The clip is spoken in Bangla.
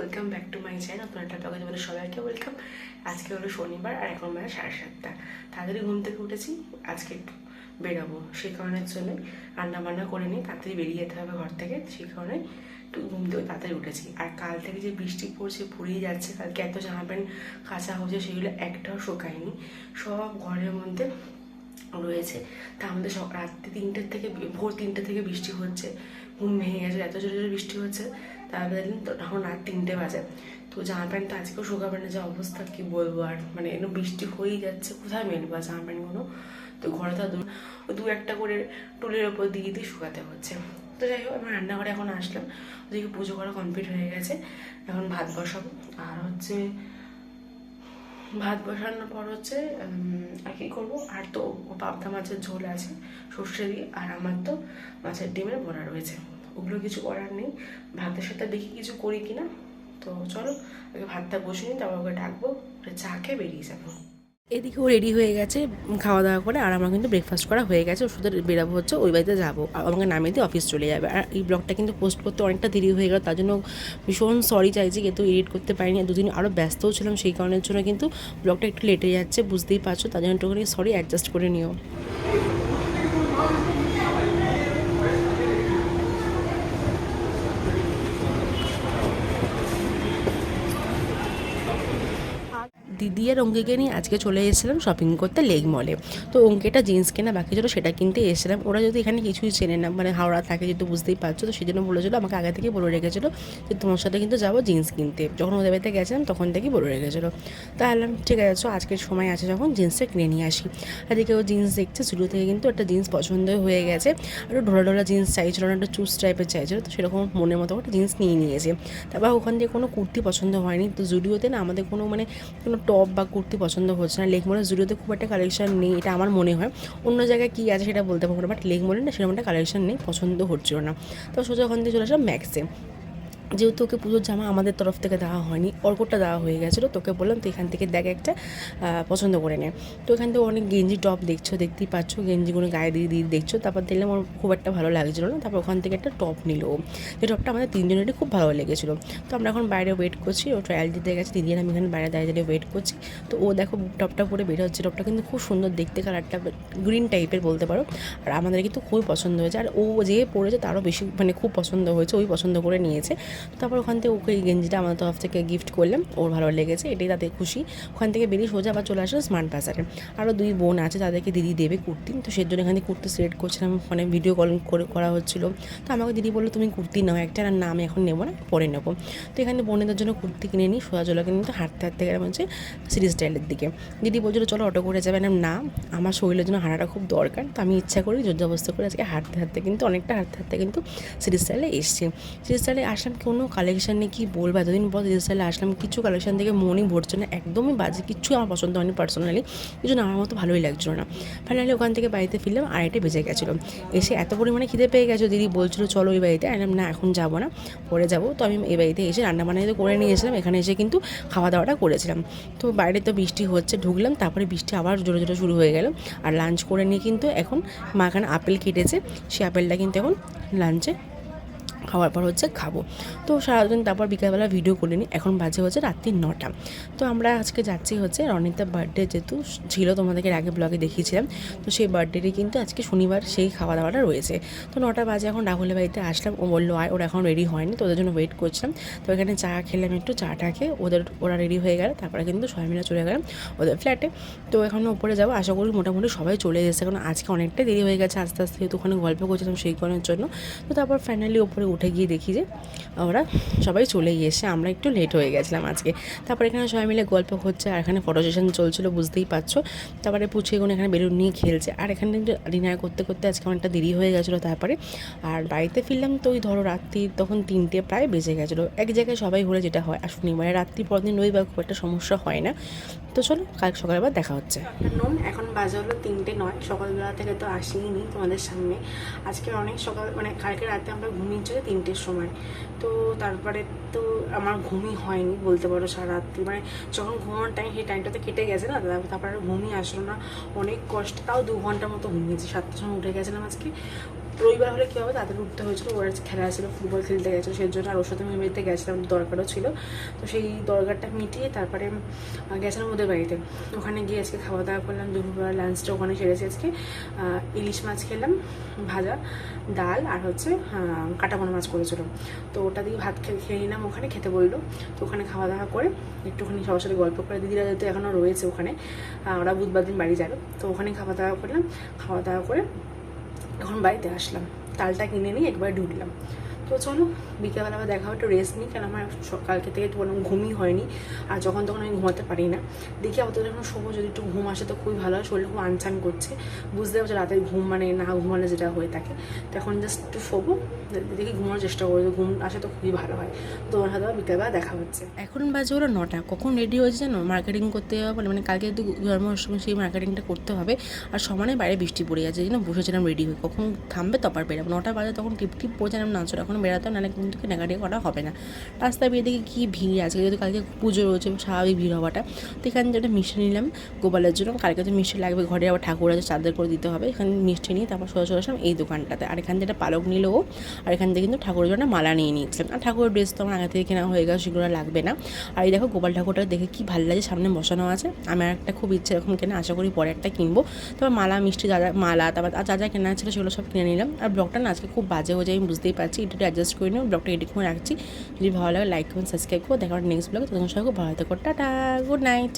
Welcome back to my channel আপনার একটা ব্লগে সবাইকে ওয়েলকাম আজকে হলো শনিবার আর এখন বেলা সাড়ে সাতটা। তাড়াতাড়ি ঘুম থেকে উঠেছি, আজকে একটু বেরোবো। সেই কারণের জন্য রান্না বান্না করে নিই, তাড়াতাড়ি বেরিয়ে যেতে হবে ঘর থেকে। সেই কারণে একটু ঘুম থেকে তাড়াতাড়ি উঠেছি। আর কাল থেকে যে বৃষ্টি পড়ছে, পুড়িয়ে যাচ্ছে, কালকে এত জামা প্যান্ট কাঁচা হচ্ছে, সেগুলো একটাও শুকায়নি। সব ঘরের মধ্যে রয়েছে। তা আমাদের রাত্রি তিনটের থেকে, ভোর তিনটে থেকে বৃষ্টি হচ্ছে। ঘুম ভেঙে গেছে, এত জোরে জোরে বৃষ্টি হচ্ছে। তারপরে দিন তো তখন রাত তিনটে বাজে। তো জামা প্যান্ট তো আজকেও শুকাবে না যে অবস্থা, কি বলব আর? মানে এরকম বৃষ্টি হয়েই যাচ্ছে, কোথায় মেলবো আর জামা প্যান্টগুলো তো ঘরে তো আর দু একটা করে টুলের ওপর দিয়ে দিয়ে শুকাতে হচ্ছে। তো যাই হোক আমি রান্নাঘরে এখন আসলাম। ওদিকে পুজো করা কমপ্লিট হয়ে গেছে। এখন ভাত বসাবো। আর হচ্ছে ভাত বসানোর পর হচ্ছে আর কি করব? আর তো পাবদা মাছের ঝোল আছে, সর্ষে দিয়ে। আর আমার তো মাছের ডিমের বড়া রয়েছে। ওগুলো কিছু করার নেই। ভাতের সাথে দেখি কিছু করি কিনা। তো চলো, আগে ভাতটা বসে নিই, তারপর ওকে ডাকবো চা খেয়ে বেরিয়ে যাব। এদিকেও রেডি হয়ে গেছে খাওয়া দাওয়া করে, আর আমার কিন্তু ব্রেকফাস্ট করা হয়ে গেছে। শুধু বেরাবো হচ্ছে, ওই বাড়িতে যাব। আমাকে নামিয়ে দিয়ে অফিস চলে যাবে। আর এই ব্লগটা কিন্তু পোস্ট করতে অনেকটা দেরি হয়ে গেল, তার জন্য ভীষণ সরি চাইছি, কিন্তু এডিট করতে পারিনি। দুদিন আরও ব্যস্তও ছিলাম, সেই কারণের জন্য কিন্তু ব্লগটা একটু লেটে যাচ্ছে, বুঝতেই পারছ। তার জন্য একটুখানি সরি অ্যাডজাস্ট করে নিও। আর অঙ্কিকে নিয়ে আজকে চলে এসেছিলাম শপিং করতে লেগ মলে তো অঙ্কিটা জিন্স কেনা বাকি ছিল, সেটা কিনতে এসেছিলাম। ওরা যদি এখানে কিছুই চেনে না মানে হাওড়া থাকে যেহেতু বুঝতেই পারছ, তো সেই জন্য বলেছিলো, আমাকে আগে থেকে বলে রেখেছিলো যে তোমার সাথে কিন্তু যাব জিন্স কিনতে। যখন ওদের বাড়িতে গেছিলাম, তখন থেকেই বলে রেখেছিলো। তাহলে ঠিক আছে আজকের সময় আছে যখন জিন্সটা কিনে নিয়ে আসি। আর এদিকে ও জিন্স দেখছে, শুরু থেকে কিন্তু একটা জিন্স পছন্দ হয়ে গেছে। একটু ঢোলা ঢোলা জিন্স চাইছিল না একটা চুজ টাইপের চাইছিল, তো সেরকম মনের মতো একটা জিন্স নিয়ে নিয়েছে। তারপর ওখান থেকে কোনো কুর্তি পছন্দ হয়নি, তো জুডিওতে না, আমাদের কোনো মানে কোনো টপ বা কুর্তি পছন্দ হচ্ছে না লেকমোরের জুডিওতে খুব একটা কালেকশন নেই, এটা আমার মনে হয়। অন্য জায়গায় কী আছে সেটা বলতে পারব না বাট লেগমলে না সেরকম একটা কালেকশন নেই, পছন্দ হচ্ছিল না। তো সোজা ওখান থেকে চলে আসলাম ম্যাক্সে যেহেতু ওকে পুজোর জামা আমাদের তরফ থেকে দেওয়া হয়নি, অর্কটা দেওয়া হয়ে গেছিল, তোকে বললাম তো এখান থেকে দেখ একটা পছন্দ করে নে। তো এখান থেকে অনেক গেঞ্জি টপ দেখছ, দেখতেই পাচ্ছ, গেঞ্জিগুলো গায়ে দিয়ে দিয়ে দেখছ, তারপর দেখলাম ওর খুব একটা ভালো লাগছিল না, তারপর ওখান থেকে একটা টপ নিল। যে টপটা আমাদের তিনজনেরই খুব ভালো লেগেছিলো। তো আমরা এখন বাইরে ওয়েট করছি, ও ট্রায়াল দিতে গেছে, দিদি আমি এখানে বাইরে দাঁড়িয়ে দাঁড়িয়ে ওয়েট করছি। তো ও দেখো টপটা পরে বের হচ্ছে, টপটা কিন্তু খুব সুন্দর দেখতে কালারটা গ্রিন টাইপের বলতে পারো। আর আমাদের কিন্তু খুবই পছন্দ হয়েছে, আর ও যে পরেছে তারও বেশি মানে খুব পছন্দ হয়েছে, ওই পছন্দ করে নিয়েছে। তারপর ওখান থেকে ওকে এই গেঞ্জিটা আমাদের তরফ থেকে গিফট করলাম। ওর ভালো লেগেছে, এটাই তাদের খুশি। ওখান থেকে বেরিয়ে সোজা আবার চলে আসলো স্মার্ট বাজারে আরও দুই বোন আছে, তাদেরকে দিদি দেবে কুর্তি। তো সেই জন্য এখান থেকে কুর্তি সিলেক্ট করছিলাম মানে ভিডিও কল করে, করা হচ্ছিল। তো আমাকে দিদি বলল, তুমি কুর্তি নাও, একটা আর না আমি এখন নেব না, পরে নেব। তো এখানে বোনেদের জন্য কুর্তি কিনে নিই, সোজা চলে কিন্তু হাঁটতে হাঁটতে গেলাম হচ্ছে সিটি স্টাইলের দিকে। দিদি বলছিল, চলো অটো করে যাবে। না না, আমার শরীরের জন্য হাঁটাটা খুব দরকার, তো আমি ইচ্ছা করি জোর অবস্থা করে আজকে হাঁটতে হাঁটতে কিন্তু অনেকটা হাঁটতে হাঁটতে কিন্তু সিটি স্টাইলে এসছে। সিটি স্টাইলে আসলাম কোনো কালেকশন নেই কী বলব? এতদিন পর সিটি স্টাইলে আসলাম, কিছু কালেকশান থেকে মনই ভরছে না, একদমই বাজে কিচ্ছু আমার পছন্দ হয়নি পার্সোনালি এই জন্য আমার মতো ভালোই লাগছিল না। ফাইনালি ওখান থেকে বাড়িতে ফিরলাম, আড়াইটে বেজে গেছিল। এসে এত পরিমাণে খিদে পেয়ে গেছো, দিদি বলছিল, চলো ওই বাড়িতে। আইলাম না, এখন যাব না, পরে যাব। তো আমি এই বাড়িতে এসে রান্না বান্না তো করে নিয়েছিলাম, এখানে এসে কিন্তু খাওয়া দাওয়াটা করেছিলাম। তো বাইরে তো বৃষ্টি হচ্ছে, ঢুকলাম, তারপরে বৃষ্টি আবার জোরে জোরে শুরু হয়ে গেল। আর লাঞ্চ করে নিয়ে কিন্তু এখন মা এখানে আপেল কেটেছে, সেই আপেলটা কিন্তু এখন লাঞ্চে খাওয়ার পর হচ্ছে খাব। তো সারাদিন তারপর বিকালবেলা ভিডিও করে নিই এখন বাজে হচ্ছে রাত্রি নটা। তো আমরা আজকে যাচ্ছি হচ্ছে রনিতার বার্থডে যেহেতু ছিল তোমাদেরকে আগে ব্লগে দেখিয়েছিলাম, তো সেই বার্থডেরই কিন্তু আজকে শনিবার সেই খাওয়া দাওয়াটা রয়েছে। তো নটা বাজে এখন রাহুলের বাড়িতে আসলাম, ও বলল, আয়, ওরা এখন রেডি হয়নি তো ওদের জন্য ওয়েট করছিলাম। তো এখানে চা খেলাম একটু, চাটা খেয়ে ওদের, ওরা রেডি হয়ে গেল, তারপরে কিন্তু সবাই মিলে চলে গেলাম ওদের ফ্ল্যাটে তো এখন উপরে যাব, আশা করি মোটামুটি সবাই চলে এসেছে, কারণ আজকে অনেকটা দেরি হয়ে গেছে, আস্তে আস্তে যেহেতু ওখানে গল্প করছিলাম সেই কারণের জন্য। তো তারপর ফাইনালি উপরে উঠে গিয়ে দেখি যে ওরা সবাই চলেই এসে আমরা একটু লেট হয়ে গেছিলাম আজকে। তারপর এখানে সবাই মিলে গল্প হচ্ছে আর এখানে ফটো সেশন চলছিল, বুঝতেই পারছ। তারপরে পুছে গুলো এখানে বেলুন নিয়ে খেলছে। আর এখানে ডিনার করতে করতে আজকে অনেকটা দেরি হয়ে গেছিল তারপরে। আর বাড়িতে ফিরলাম তো ওই ধরো রাত্রি তখন তিনটে প্রায় বেজে গেছিল। এক জায়গায় সবাই হলে যেটা হয়, আর শনিবারে রাত্রি পরদিন রবিবার খুব একটা সমস্যা হয় না। তো চলো, কাল সকালে দেখা হচ্ছে। নুন এখন বাজে হলো তিনটে নয়, সকালবেলা থেকে তো আসিনি তোমাদের সামনে। আজকে অনেক সকাল মানে কালকে রাতে আমরা ঘুমিয়েছি তিনটের সময়। তো তারপরে তো আমার ঘুমই হয়নি বলতে পারো সারা রাত্রি মানে যখন ঘুমানোর টাইম সেই টাইমটাতে কেটে গেছে না, তারপরে ঘুমই আসলো না। অনেক কষ্ট, তাও দু ঘণ্টার মতো ঘুমিয়েছি। সাতটার সময় উঠে গেছিলাম আজকে। রবিবার হলে কী হবে? তাদের উঠতে হয়েছিল। ওর খেলা ছিল ফুটবল খেলতে গেছিল সেই জন্য আর ওর সাথে আমি এমনিতে গেছিলাম দরকারও ছিল। তো সেই দরকারটা মিটিয়ে তারপরে গেছিলাম ওদের বাড়িতে। ওখানে গিয়ে আজকে খাওয়া দাওয়া করলাম দুপুরবেলা লাঞ্চটা ওখানে সেরেছি আজকে। ইলিশ মাছ খেলাম ভাজা ডাল আর হচ্ছে আহ, কাটাপোনা মাছ করেছিল। তো ওটা দিয়ে ভাত খেয়ে নিলাম ওখানে খেতে বলল। তো ওখানে খাওয়া দাওয়া করে একটুখানি সবার সাথে গল্প করে দিদিরা যেহেতু এখনও রয়েছে ওখানে ওরা বুধবার দিন বাড়ি যাবে। তো ওখানে খাওয়া দাওয়া করলাম। খাওয়া দাওয়া করে এখন বাড়িতে আসলাম। তালটা কিনে নিয়ে একবার ঢুকলাম। তো চলো, বিকেলবেলা আবার দেখা একটু রেস্ট নিই কারণ আমার সকালকে থেকে একটু কোনো ঘুমই হয়নি। আর যখন তখন আমি ঘুমাতে পারি না। দেখি অত যখন শোবো, যদি একটু ঘুম আসে তো খুবই ভালো হয় শরীর খুব আনচান করছে। বুঝতে পারছি, রাতে ঘুম মানে না ঘুমালে যেটা হয়ে থাকে। তো এখন জাস্ট একটু শোবো দেখি ঘুমানোর চেষ্টা করব ঘুম আসে তো খুবই ভালো হয়। তো তোমার সাথে বিকেলবেলা দেখা হচ্ছে। এখন বাজে ওরা নটা। কখন রেডি হয়েছে জানো? মার্কেটিং করতে হবে মানে কালকে যেহেতু জন্মাষ্টমী সেই মার্কেটিংটা করতে হবে। আর সমানে বাইরে বৃষ্টি পড়ে যাচ্ছে জন্য বসেছিলাম রেডি হয়ে। কখন থামবে তপার বেরাবো নটা বাজে তখন টিপ টিপ পড়েছিলাম নাচর এখন বেরাতে নাহলে কিন্তু কেনাকাটি করা হবে না। রাস্তায় বেরিয়ে দেখি কী ভিড় আজকে যেহেতু কালকে পুজো রয়েছে স্বাভাবিক ভিড় হওয়াটা। তো এখানে যেটা মিষ্টি নিলাম, গোপালের জন্য। কালকে তো মিষ্টি লাগবে, ঘরে আবার ঠাকুর আছে, চাঁদের করে দিতে হবে। এখানে মিষ্টি নিয়ে তারপর সোজা আসলাম এই দোকানটাতে। আর এখান থেকে পালক নিল ও, আর এখান থেকে কিন্তু ঠাকুরের জন্য মালা নিয়ে নিয়েছিলাম। আর ঠাকুরের ড্রেস তো আমার আগে থেকে কেনা হয়ে গেছে, সেগুলো লাগবে না। আর এই দেখো গোপাল ঠাকুরটা দেখে কি ভালো লাগে, সামনে বসানো আছে। আমার একটা খুব ইচ্ছে এরকম কেনা, আশা করি পরে একটা কিনবো। তারপর মালা, মিষ্টি, যা মালা, তারপর যা যা কেনা ছিল সেগুলো সব কিনে নিলাম। আর ব্লগটা না আজকে খুব বাজে হয়ে যায় আমি বুঝতেই পারছি। একটু অ্যাডজাস্ট করে নিও ব্লগটা এডিট করে রাখছি। যদি ভালো লাগে লাইক করুন সাবস্ক্রাইব করো। দেখা নেক্সট ব্লগে তখন সবাই খুব ভালো থাকো। Tata good night